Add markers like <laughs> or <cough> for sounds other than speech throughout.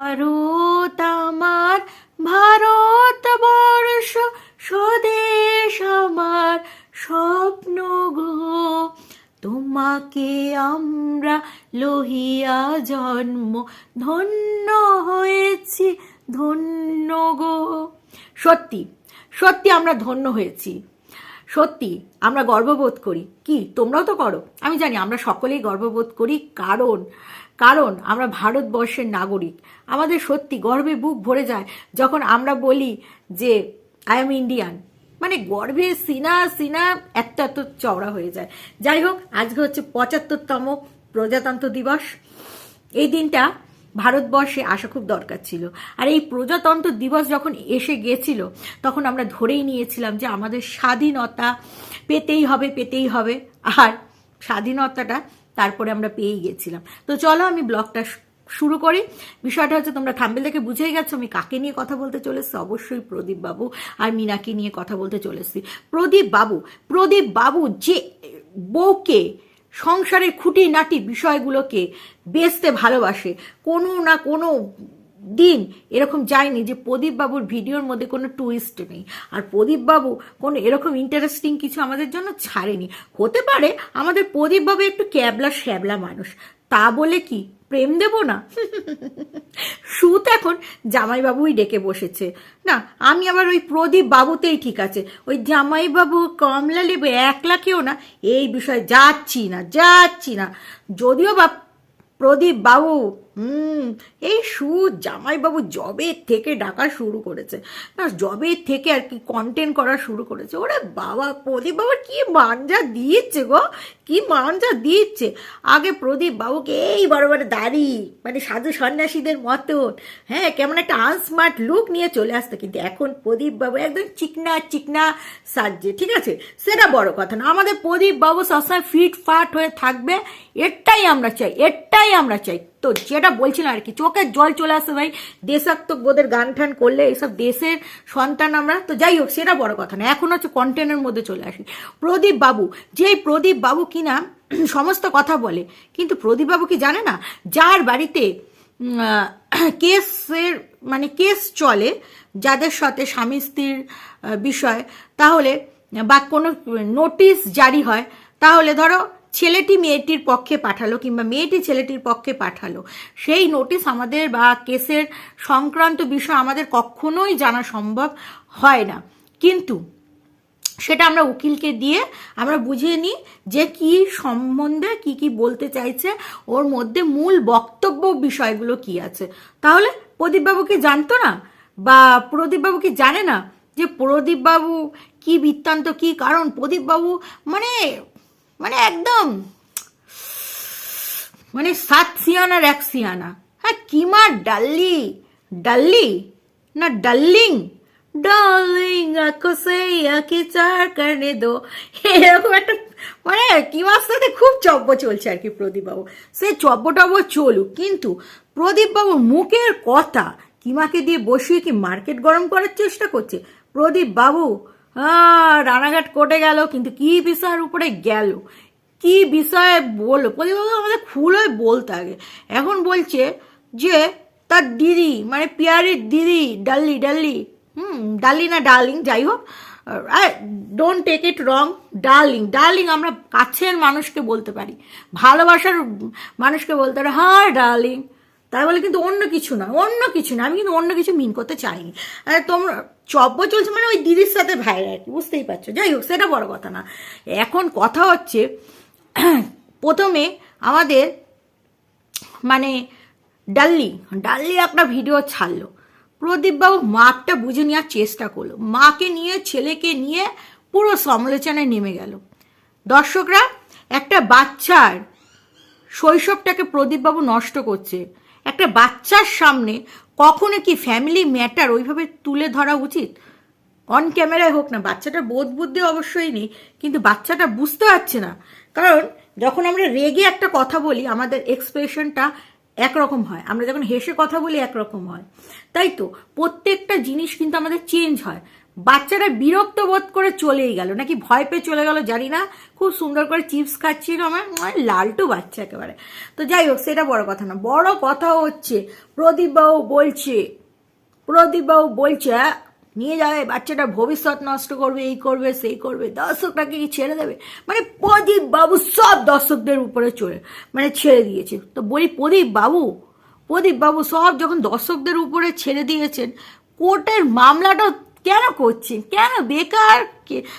ভারত আমার, ভারতবর্ষ স্বদেশ আমার স্বপ্ন গো। তোমাকে আমরা লহিয়া জন্ম, ধন্য হয়েছি, ধন্য গো। সত্যি সত্যি আমরা ধন্য হয়েছি। সত্যি, আমরা গর্ববোধ করি। কি, তোমরাও তো করো। আমি জানি আমরা সকলেই গর্ববোধ করি। কারণ কারণ আমরা ভারতবর্ষের নাগরিক। আমাদের সত্যি গর্বে বুক ভরে যায় যখন আমরা বলি যে আই এম ইন্ডিয়ান মানে গর্বে সিনা সিনা এত এত চওড়া হয়ে যায়। যাই হোক, আজকে হচ্ছে পঁচাত্তরতম প্রজাতন্ত্র দিবস। এই দিনটা ভারতবর্ষে আসা খুব দরকার ছিল। আর এই প্রজাতন্ত্র দিবস যখন এসে গেছিল, তখন আমরা ধরেই নিয়েছিলাম যে আমাদের স্বাধীনতা পেতেই হবে পেতেই হবে। আর স্বাধীনতাটা তারপরে আমরা পেয়েই গেছিলাম। তো চলো আমি ব্লগটা শুরু করি। বিষয়টা হচ্ছে তোমরা থাম্বেল থেকে বুঝেই গেছো, আমি কাকে নিয়ে কথা বলতে চলেছি? অবশ্যই প্রদীপ বাবু আর মিনাকে নিয়ে কথা বলতে চলেছি। প্রদীপ বাবু প্রদীপ বাবু যে বউকে, সংসারের খুঁটি নাটি বিষয়গুলোকে বেচতে ভালোবাসে, কোনো না কোনো দিন এরকম যায়নি যে প্রদীপ বাবুর ভিডিওর মধ্যে কোনো টুইস্ট নেই। আর প্রদীপ বাবু কোনো এরকম ইন্টারেস্টিং কিছু আমাদের জন্য ছাড়েনি। হতে পারে আমাদের প্রদীপ বাবু একটু ক্যাবলা শ্যাবলা মানুষ। তা বলে কি? প্রেম দেব না? সুত এখন জামাইবাবুই ডেকে বসেছে। না, আমি আবার ওই প্রদীপ বাবুতেই ঠিক আছে। ওই জামাইবাবু, কমলা লেবু এক লাখেও না, এই বিষয়ে যাচ্ছি না যাচ্ছি না। যদিও বা প্রদীপ বাবু হুম, এই সুর জামাইবাবু জবে থেকে ডাকা শুরু করেছে। না জবে থেকে আর কি কন্টেন্ট করা শুরু করেছে। ওরে বাবা, প্রদীপ বাবার কি মানজা দিচ্ছে গো? কি মানজা দিচ্ছে? আগে প্রদীপ বাবুকে এই বড় বড় দাড়ি মানে সাধু সন্ন্যাসীদের মতন হ্যাঁ কেমন একটা আনস্মার্ট লুক নিয়ে চলে আসতো। কিন্তু এখন প্রদীপ বাবু একদম চিকনা চিকনা সাজছে, ঠিক আছে? সেটা বড় কথা না। আমাদের প্রদীপ বাবু সবসময় ফিট ফাট হয়ে থাকবে এটাই আমরা চাই এটাই আমরা চাই। তো যেটা বলছিলাম আর কি। চোখের জল চলে আসে ভাই, দেশাত্মক বোধের গান ঠান করলে এইসব দেশের সন্তান আমরা, তো যাই হোক, সেটা বড় কথা না, এখন হচ্ছে কন্টেন্টের মধ্যে চলে আসি। প্রদীপ বাবু, যেই প্রদীপ বাবু কিনা <clears throat> সমস্ত কথা বলে, কিন্তু প্রদীপ বাবু কি জানে না, যার বাড়িতে <clears throat> কেসের মানে কেস চলে, যাদের সাথে স্বামী স্ত্রীর বিষয়, তাহলে, বা কোনো নোটিশ জারি হয়, তাহলে ধরো ছেলেটি মেয়েটির পক্ষে পাঠালো কিংবা মেয়েটি ছেলেটির পক্ষে পাঠালো। সেই নোটিশ আমাদের বা কেসের সংক্রান্ত বিষয় আমাদের কখনোই জানা সম্ভব হয় না। কিন্তু সেটা আমরা উকিলকে দিয়ে আমরা বুঝিয়ে নিই যে কি সম্বন্ধে কি কি বলতে চাইছে, ওর মধ্যে মূল বক্তব্য বিষয়গুলো কি আছে। তাহলে প্রদীপবাবু কি জানতো না? বা প্রদীপবাবু কি জানে না যে প্রদীপবাবু কি বৃত্তান্ত, কি কারণ? প্রদীপবাবু মানে মানে একদম মানে সাত সিয়ানার এক সিয়ানা। হ্যাঁ কিমা ডাল্লি ডাল্লি না ডাল্লিং? ডার্লিং আঁখো সে আঁকি চার কারণে দো। এরকম একটা মানে কিমার সাথে খুব চব্য চলছে আর কি প্রদীপবাবু। সে চব্য চলুক, কিন্তু প্রদীপবাবুর মুখের কথা কিমাকে দিয়ে বসিয়ে কি মার্কেট গরম করার চেষ্টা করছে? প্রদীপ বাবু রানাঘাট কোটে গেল, কিন্তু কি বিষয়ের উপরে গেল? কি বিষয়ে বলল? প্রদীপবাবু আমাদের খুলে বলতে আগে। এখন বলছে যে, তার দিদি মানে পিয়ারির দিদি, ডাল্লি ডাল্লি, হুম, ডাল্লি না ডার্লিং, যাই হোক don't take it wrong darling darling আমরা কাছের মানুষকে বলতে পারি, ভালোবাসার মানুষকে বলতে পারি হ্যাঁ ডার্লিং তাই বলে কিন্তু অন্য কিছু না, অন্য কিছু না, আমি কিন্তু অন্য কিছু মিন করতে চাইনি। তোমরা চব্য চলছে মানে ওই দিদির সাথে ভাইরা আর কি, বুঝতেই পারছ। যাই হোক, সেটা বড় কথা না। এখন কথা হচ্ছে, <clears throat> প্রথমে আমাদের মানে ডাল্লি ডাল্লি একটা ভিডিও ছাড়লো। প্রদীপবাবু মাপটা বুঝে নেওয়ার চেষ্টা করল। মাকে নিয়ে, ছেলেকে নিয়ে পুরো সমালোচনায় নেমে গেল। দর্শকরা, একটা বাচ্চার শৈশবটাকে প্রদীপবাবু নষ্ট করছে। একটা বাচ্চার সামনে কখনো কি ফ্যামিলি ম্যাটার ওইভাবে তুলে ধরা উচিত? অন ক্যামেরায় হোক না বাচ্চাটা বোধ বুদ্ধি অবশ্যই নেই, কিন্তু বাচ্চাটা বুঝতে পারছে না। কারণ যখন আমরা রেগে একটা কথা বলি, আমাদের এক্সপ্রেশনটা একরকম হয়। আমরা যখন হেসে কথা বলি, একরকম হয়। তাই তো, প্রত্যেকটা জিনিস কিন্তু আমাদের চেঞ্জ হয়। বাচ্চারা বিরক্ত বোধ করে চলেই গেল। নাকি ভয় পেয়ে চলে গেল জানি না। খুব সুন্দর করে চিপস খাচ্ছিল আমার। লালটু বাচ্চা একেবারে। তো যাই হোক সেটা বড় কথা না। বড় কথা হচ্ছে প্রদীপবাবু বলছে প্রদীপবাবু বলছে "হ্যাঁ, নিয়ে যাবে বাচ্চাটা ভবিষ্যৎ নষ্ট করবে এই করবে সেই করবে দর্শকটাকে কি ছেড়ে দেবে? মানে প্রদীপ বাবু সব দর্শকদের উপরে চড়ে মানে ছেড়ে দিয়েছে। তো বলি প্রদীপ বাবু প্রদীপ বাবু সব যখন দর্শকদের উপরে ছেড়ে দিয়েছেন কোর্টের মামলাটা কেন করছেন? কেন বেকার?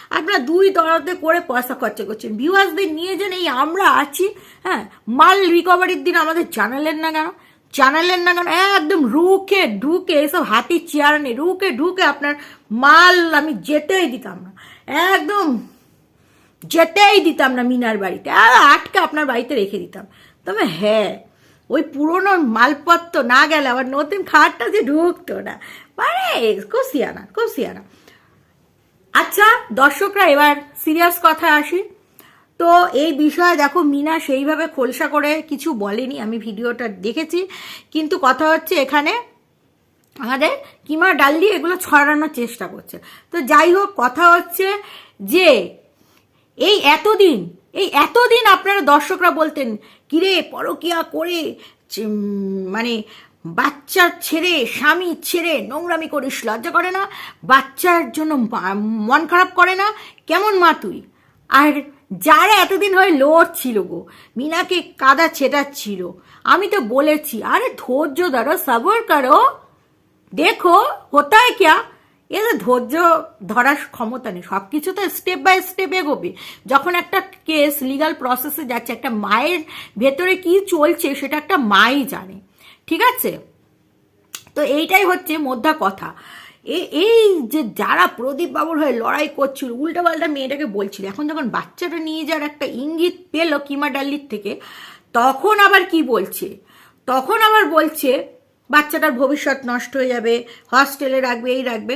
আপনারা দুই তলাতে করে পয়সা খরচা করছেন। ভিউয়ার্সদের নিয়ে যান এই আমরা আছি হ্যাঁ? মাল রিকভারির দিন আমাদের জানালেন না কেন? জানালেন না কেন? একদম রুখে ঢুকে এসব হাতির চেয়ার নেই রুখে ঢুকে আপনার মাল আমি যেতেই দিতাম না। একদম যেতেই দিতাম না মিনার বাড়িতে। আর আটকে আপনার বাড়িতে রেখে দিতাম। তবে হ্যাঁ ওই পুরনো মালপত্র না গেলে আবার নতুন খাটটা যে ঢুকতো না। মানে খুব সিয়ানা আচ্ছা দর্শকরা, এবার সিরিয়াস কথা আসি। তো এই বিষয়ে দেখো, মিনা সেইভাবে খোলসা করে কিছু বলেনি, আমি ভিডিওটা দেখেছি। কিন্তু কথা হচ্ছে এখানে আমাদের কিমা ডাল্লি এগুলো ছড়ানোর চেষ্টা করছে। তো যাই হোক, কথা হচ্ছে যে এই এতদিন এই এতদিন আপনারা দর্শকরা বলতেন, কিরে পরকিয়া করে মানে বাচ্চা ছেড়ে, স্বামী ছেড়ে নোংরামি করিস, লজ্জা করে না? বাচ্চার জন্য মন খারাপ করে না? কেমন মা তুই? আর যারা এতদিন হয়ে লড়ছিল গো, মিনাকে কাদা ছেটাচ্ছিল, আমি তো বলেছি, আরে ধৈর্য ধরো, সাবর করো। দেখো, হতায় ক্যা? এদের ধৈর্য ধরার ক্ষমতা নেই সব কিছু তো স্টেপ বাই স্টেপ এগোবে। যখন একটা কেস লিগাল প্রসেসে যাচ্ছে, একটা মায়ের ভেতরে কি চলছে সেটা একটা মাই জানে, ঠিক আছে? তো এইটাই হচ্ছে মোদ্দা কথা। এই যে যারা প্রদীপ বাবুর হয়ে লড়াই করছিল উল্টা পাল্টা মেয়েটাকে বলছিল, এখন যখন বাচ্চাটা নিয়ে যাওয়ার একটা ইঙ্গিত পেল কিমা ডাল্লির থেকে, তখন আবার কি বলছে? তখন আবার বলছে, বাচ্চাটার ভবিষ্যৎ নষ্ট হয়ে যাবে হস্টেলে রাখবে, এই রাখবে।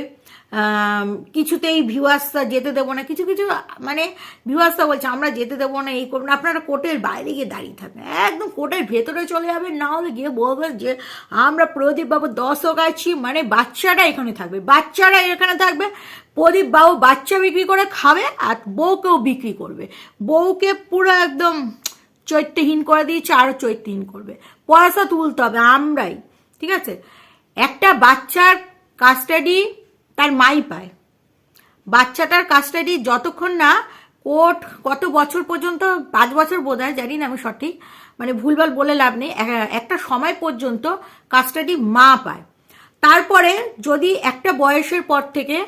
কিছুতেই ভিউয়ার্সরা যেতে দেবো না। কিছু কিছু মানে ভিউয়ার্সরা বলছে, আমরা যেতে দেবো না, এই করব না। আপনারা কোর্টের বাইরে গিয়ে দাঁড়িয়ে থাকবেন। একদম কোর্টের ভেতরে চলে যাবেন, না হলে গিয়ে বলবেন যে, আমরা প্রদীপ বাবু দর্শক আছি। মানে বাচ্চারা এখানে থাকবে। বাচ্চারা এখানে থাকবে, প্রদীপবাবু বাচ্চা বিক্রি করে খাবে আর বউকেও বিক্রি করবে। বউকে পুরো একদম চৈত্যহীন করে দিয়েছে, আরও চৈত্যহীন করবে। পয়সা তুলতে হবে আমরাই, ঠিক আছে? একটা বাচ্চার কাস্টাডি তার মাই পায়। বাচ্চাটার কাস্টাডি যতক্ষণ না কোর্ট কত বছর পর্যন্ত, পাঁচ বছর বোধ হয়, জানি না আমি সঠিক মানে ভুলভাল বলে লাভ নেই একটা সময় পর্যন্ত কাস্টাডি মা পায়। তারপরে যদি একটা বয়সের পর থেকে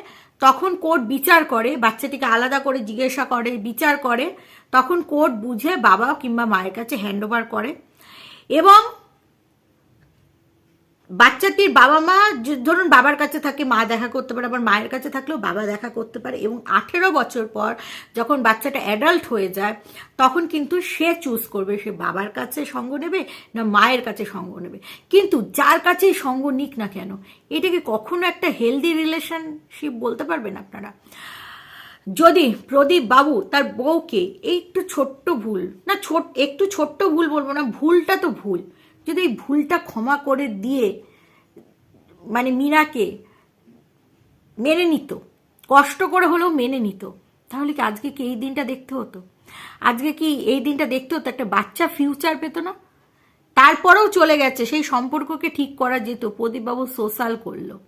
তখন কোর্ট বিচার করে, বাচ্চাটিকে আলাদা করে জিজ্ঞাসা করে, বিচার করে, তখন কোর্ট বুঝে বাবা কিংবা মায়ের কাছে হ্যান্ড ওভার করে। এবং বাচ্চাটির বাবা মা ধরুন বাবার কাছে থাকে, মা দেখা করতে পারে, আবার মায়ের কাছে থাকলেও বাবা দেখা করতে পারে এবং আঠেরো বছর পর যখন বাচ্চাটা অ্যাডাল্ট হয়ে যায়, তখন কিন্তু সে চুজ করবে সে বাবার কাছে সঙ্গ নেবে না মায়ের কাছে সঙ্গ নেবে। কিন্তু যার কাছেই সঙ্গ নিক না কেন এটাকে কখনো একটা হেলদি রিলেশনশিপ বলতে পারবেন আপনারা? যদি প্রদীপ বাবু তার বউকে একটু ছোট্ট ভুল, না ছোট, একটু ছোট্ট ভুল বলব না, ভুলটা তো ভুল যদি এই ভুলটা ক্ষমা করে দিয়ে মানে মীরাকে মেনে নিত, কষ্ট করে হলেও মেনে নিত, তাহলে কি আজকে কি এই দিনটা দেখতে হতো? আজকে কি এই দিনটা দেখতে হতো? একটা বাচ্চা ফিউচার পেত না? তারপরেও চলে গেছে, সেই সম্পর্ককে ঠিক করা যেত, প্রদীপবাবু সোশ্যাল করল।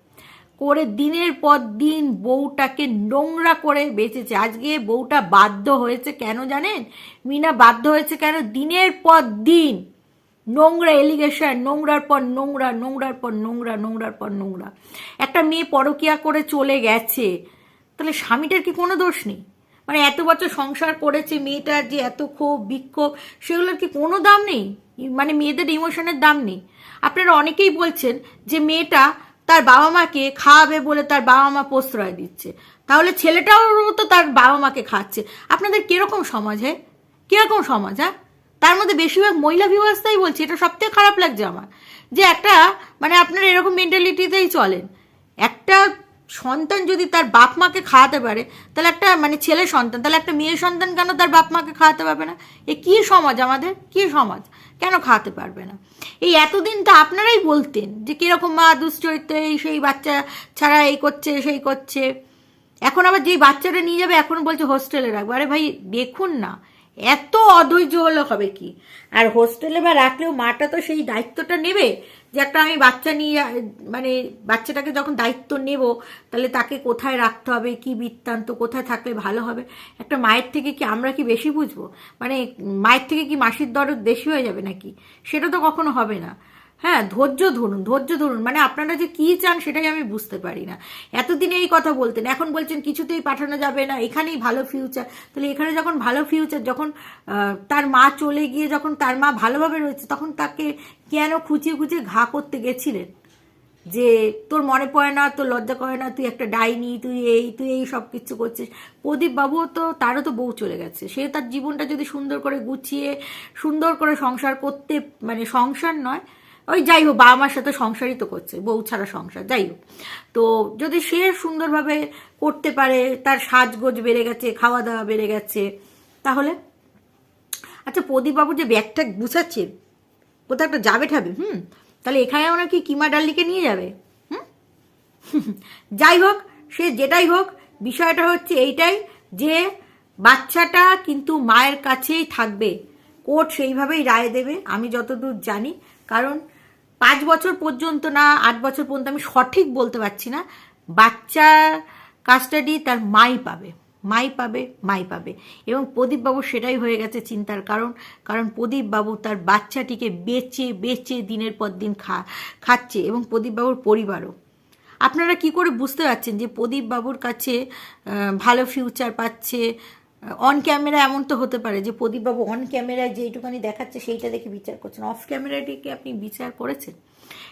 করে দিনের পর দিন বউটাকে নোংরা করে বেঁচেছে। আজকে বউটা বাধ্য হয়েছে কেন জানেন? মিনা বাধ্য হয়েছে কেন? দিনের পর দিন নোংরা এলিগেশন, নোংরার পর নোংরা, নোংরার পর নোংরা, নোংরার পর নোংরা। একটা মেয়ে পরকিয়া করে চলে গেছে, তাহলে স্বামীটার কি কোনো দোষ নেই? মানে এত বছর সংসার করেছে মেয়েটার যে এত ক্ষোভ, বিক্ষোভ, সেগুলোর কি কোনো দাম নেই? মানে মেয়েদের ইমোশনের দাম নেই। আপনারা অনেকেই বলছেন যে মেয়েটা তার বাবা মাকে খাওয়াবে বলে তার বাবা মা প্রশ্রয় দিচ্ছে। তাহলে ছেলেটাও তো তার বাবা মাকে খাচ্ছে। আপনাদের কীরকম সমাজ হ্যাঁ? কীরকম সমাজ হ্যাঁ? তার মধ্যে বেশিরভাগ মহিলা ব্যবস্থাই বলছি, এটা সব থেকে খারাপ লাগছে আমার। যে একটা মানে আপনারা এরকম মেন্টালিটিতেই চলেন। একটা সন্তান যদি তার বাপ মাকে খাওয়াতে পারে, তাহলে একটা মানে ছেলে সন্তান, তাহলে একটা মেয়ে সন্তান কেন তার বাপ মাকে খাওয়াতে পারবে না? এ কি সমাজ আমাদের? কি সমাজ? কেন খাওয়াতে পারবে না? এই এতদিন তো আপনারাই বলতেন যে কীরকম মা দুশ্চরিত্র, এই সেই বাচ্চা ছাড়া এই করছে, সেই করছে। এখন আবার যেই বাচ্চাটা নিয়ে যাবে, এখন বলছে হোস্টেলে রাখব। আরে ভাই, দেখুন না। এত অধৈর্য হলে হবে কি? আর হোস্টেলে বা রাখলেও মাটা তো সেই দায়িত্বটা নেবে যে একটা আমি বাচ্চা নিয়ে মানে বাচ্চাটাকে যখন দায়িত্ব নেব, তাহলে তাকে কোথায় রাখতে হবে, কি বৃত্তান্ত, কোথায় থাকলে ভালো হবে? একটা মায়ের থেকে কি আমরা কি বেশি বুঝব? মানে মায়ের থেকে কি মাসির দরদ বেশি হয়ে যাবে নাকি? সেটা তো কখনো হবে না। হ্যাঁ ধৈর্য ধরুন ধৈর্য ধরুন। মানে আপনারা যে কি চান সেটাই আমি বুঝতে পারি না। এতদিন এই কথা বলতেন, এখন বলছেন কিছুতেই পাঠানো যাবে না, এখানেই ভালো ফিউচার তাহলে এখানে যখন ভালো ফিউচার যখন তার মা চলে গিয়ে যখন তার মা ভালোভাবে রয়েছে, তখন তাকে কেন খুঁচিয়ে খুঁচিয়ে ঘা করতে গেছিলেন? যে তোর মনে পড়ে না, তোর লজ্জা করে না, তুই একটা ডাইনি, তুই এই তুই এই সব কিছু করছিস। প্রদীপ বাবুও তো, তারও তো বউ চলে গেছে। সে তার জীবনটা যদি সুন্দর করে গুছিয়ে, সুন্দর করে সংসার করতে মানে সংসার নয় ওই যাই হোক, বাবা মার সাথে সংসারই তো করছে, বউ ছাড়া সংসার, যাই হোক। তো যদি সে সুন্দরভাবে করতে পারে, তার সাজগোজ বেড়ে গেছে খাওয়া দাওয়া বেড়ে গেছে, তাহলে? আচ্ছা প্রদীপবাবু যে ব্যাগটা গুছাচ্ছে, কোথাও একটা যাবে ঠাবে, হুম? তাহলে এখানে ওনার কি কিমা ডাল্লিকে নিয়ে যাবে, হুম? <laughs> যাই হোক, সে যেটাই হোক, বিষয়টা হচ্ছে এইটাই যে বাচ্চাটা কিন্তু মায়ের কাছেই থাকবে, কোর্ট সেইভাবেই রায় দেবে, আমি যতদূর জানি, কারণ পাঁচ বছর পর্যন্ত না, আট বছর পর্যন্ত আমি সঠিক বলতে পারছি না। বাচ্চা কাস্টাডি তার মাই পাবে মাই পাবে মাই পাবে। এবং প্রদীপবাবু সেটাই হয়ে গেছে চিন্তার কারণ। কারণ প্রদীপবাবু তার বাচ্চাটিকে বেচে বেচে দিনের পর দিন খা, খাচ্ছে এবং প্রদীপবাবুর পরিবারও। আপনারা কি করে বুঝতে পারছেন যে প্রদীপ বাবুর কাছে ভালো ফিউচার পাচ্ছে অন ক্যামেরা এমন তো হতে পারে যে প্রদীপবাবু অন ক্যামেরায় যেইটুখানি দেখাচ্ছে সেইটা দেখে বিচার করছেন। অফ ক্যামেরাটিকে আপনি বিচার করেছেন?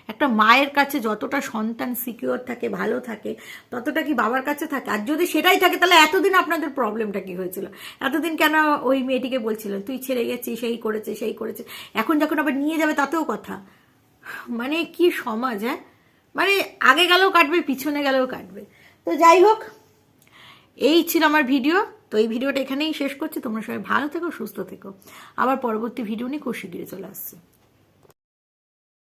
একটা মায়ের কাছে যতটা সন্তান সিকিওর থাকে, ভালো থাকে, ততটা কি বাবার কাছে থাকে? আর যদি সেটাই থাকে, তাহলে এতদিন আপনাদের প্রবলেমটা কি হয়েছিল? এতদিন কেন ওই মেয়েটিকে বলছিলেন, তুই ছেড়ে গেছিস, সেই করেছে সেই করেছে। এখন যখন আবার নিয়ে যাবে, তাতেও কথা। মানে কি সমাজ হ্যাঁ? মানে আগে গেলেও কাটবে, পিছনে গেলেও কাটবে। তো যাই হোক, এই ছিল আমার ভিডিও তো এই ভিডিওটা এখানেই শেষ করছি। তোমরা সবাই ভালো থেকো, সুস্থ থেকো। আবার পরবর্তী ভিডিও নিয়ে খুব শিগগিরই চলে আসছে।